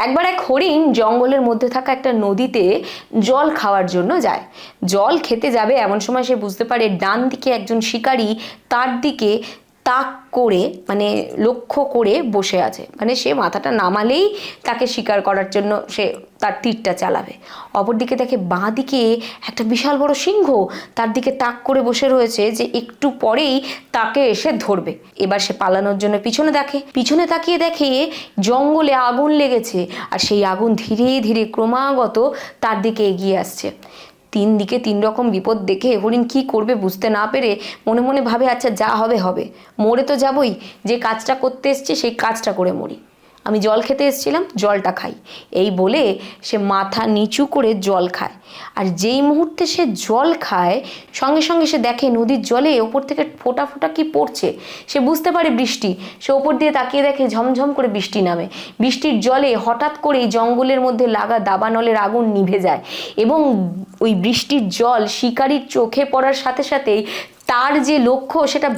একবার এক হরিণ জঙ্গলের মধ্যে থাকা একটা নদীতে জল খাওয়ার জন্য যায়। জল খেতে যাবে এমন সময় সে বুঝতে পারে ডান দিকে একজন শিকারী তার দিকে তাক করে মানে লক্ষ্য করে বসে আছে। মানে সে মাথাটা নামালেই তাকে শিকার করার জন্য সে তার তীরটা চালাবে। অপরদিকে দেখে বাঁ দিকে একটা বিশাল বড় সিংহ তার দিকে তাক করে বসে রয়েছে যে একটু পরেই তাকে এসে ধরবে। এবার সে পালানোর জন্য পিছনে দেখে। পিছনে তাকিয়ে দেখে জঙ্গলে আগুন লেগেছে আর সেই আগুন ধীরে ধীরে ক্রমাগত তার দিকে এগিয়ে আসছে। তিন দিকে তিন রকম বিপদ দেখে হরিণ কি করবে বুঝতে না পেরে মনে মনে ভাবে আচ্ছা যা হবে হবে। মরে তো যাবই। যে কাজটা করতে এসছে, সেই কাজটা করে মরি। আমি জল খেতে এসেছিলাম, জলটা খাই। এই বলে সে মাথা নিচু করে জল খায়। আর যেই মুহূর্তে সে জল খায়, সঙ্গে সঙ্গে সে দেখে নদীর জলে ওপর থেকে ফোটা ফোটা কি পড়ছে। সে বুঝতে পারে বৃষ্টি। সে ওপর দিয়ে তাকিয়ে দেখে ঝমঝম করে বৃষ্টি নামে। বৃষ্টির জলে হঠাৎ করেই জঙ্গলের মধ্যে লাগা দাবানলের আগুন নিভে যায় এবং ওই বৃষ্টির জল শিকারির চোখে পড়ার সাথে সাথেই তার যে লক্ষ্য সেটা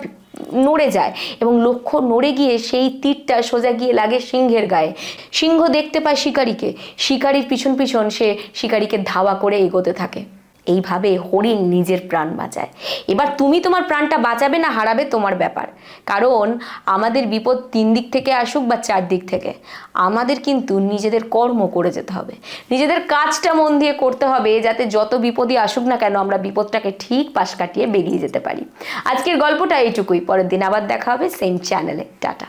নড়ে যায় এবং লক্ষ্য নড়ে গিয়ে সেই তীরটা সোজা গিয়ে লাগে সিংহের গায়ে। সিংহ দেখতে পায় শিকারীকে। শিকারির পিছন পিছন সে শিকারিকে ধাওয়া করে এগোতে থাকে। এইভাবে হরিণ নিজের প্রাণ বাঁচায়। এবার তুমি তোমার প্রাণটা বাঁচাবে না হারাবে তোমার ব্যাপার। কারণ আমাদের বিপদ তিন দিক থেকে আসুক বা চার দিক থেকে, আমাদের কিন্তু নিজেদের কর্ম করে যেতে হবে। নিজেদের কাজটা মন দিয়ে করতে হবে যাতে যত বিপদই আসুক না কেন আমরা বিপদটাকে ঠিক পাশ কাটিয়ে বেরিয়ে যেতে পারি। আজকের গল্পটা এইটুকুই, পরের দিন আবার দেখা হবে সেম চ্যানেলে টাটা।